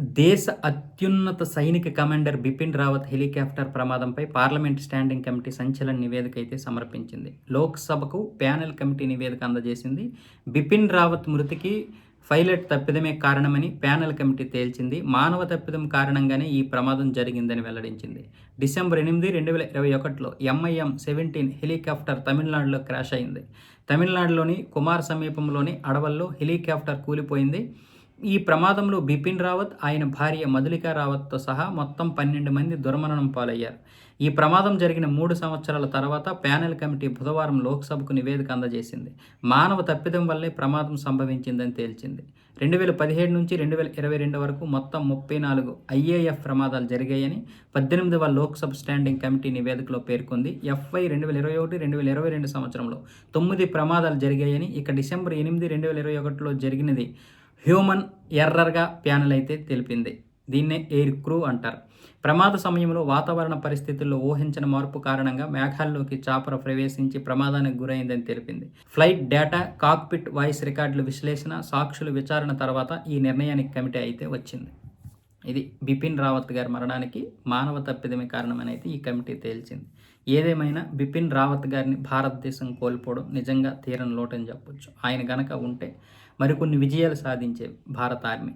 దేశ అత్యున్నత సైనిక కమాండర్ బిపిన్ రావత్ హెలికాప్టర్ ప్రమాదంపై పార్లమెంట్ స్టాండింగ్ కమిటీ సంచలన నివేదిక అయితే సమర్పించింది. లోక్సభకు ప్యానెల్ కమిటీ నివేదిక అందజేసింది. బిపిన్ రావత్ మృతికి పైలట్ తప్పిదమే కారణమని ప్యానెల్ కమిటీ తేల్చింది. మానవ తప్పిదం కారణంగానే ఈ ప్రమాదం జరిగిందని వెల్లడించింది. డిసెంబర్ ఎనిమిది రెండు వేల ఇరవై ఒకటిలో ఎంఐఎం సెవెంటీన్ హెలికాప్టర్ తమిళనాడులో క్రాష్ అయింది. తమిళనాడులోని కుమార్ సమీపంలోని అడవుల్లో హెలికాప్టర్ కూలిపోయింది. ఈ ప్రమాదంలో బిపిన్ రావత్ ఆయన భార్య మధులికా రావత్తో సహా మొత్తం పన్నెండు మంది దుర్మరణం పాలయ్యారు. ఈ ప్రమాదం జరిగిన మూడు సంవత్సరాల తర్వాత ప్యానెల్ కమిటీ బుధవారం లోక్సభకు నివేదిక అందజేసింది. మానవ తప్పిదం వల్లే ప్రమాదం సంభవించిందని తేల్చింది. రెండు వేల పదిహేడు నుంచి రెండు వేల ఇరవై రెండు వరకు మొత్తం ముప్పై నాలుగు ఐఏఎఫ్ ప్రమాదాలు జరిగాయని పద్దెనిమిదవ లోక్సభ స్టాండింగ్ కమిటీ నివేదికలో పేర్కొంది. ఎఫ్ఐ రెండు వేల ఇరవై ఒకటి రెండు వేల ఇరవై రెండు సంవత్సరంలో తొమ్మిది ప్రమాదాలు జరిగాయని ఇక డిసెంబర్ ఎనిమిది రెండు వేల ఇరవై ఒకటిలో జరిగినది హ్యూమన్ ఎర్రర్గా ప్యానెల్ అయితే తెలిపింది. దీన్నే ఎయిర్ క్రూ అంటారు. ప్రమాద సమయంలో వాతావరణ పరిస్థితుల్లో ఊహించిన మార్పు కారణంగా మేఘాల్లోకి చాపర ప్రవేశించి ప్రమాదానికి గురైందని తెలిపింది. ఫ్లైట్ డేటా కాక్పిట్ వాయిస్ రికార్డుల విశ్లేషణ సాక్షుల విచారణ తర్వాత ఈ నిర్ణయానికి కమిటీ అయితే వచ్చింది. ఇది బిపిన్ రావత్ గారి మరణానికి మానవ తప్పిదమే కారణమనైతే ఈ కమిటీ తేల్చింది. ఏదేమైనా బిపిన్ రావత్ గారిని భారతదేశం కోల్పోవడం నిజంగా తీరని లోటని చెప్పొచ్చు. ఆయన గనక ఉంటే మరికొన్ని విజయాలు సాధించే భారత ఆర్మీ.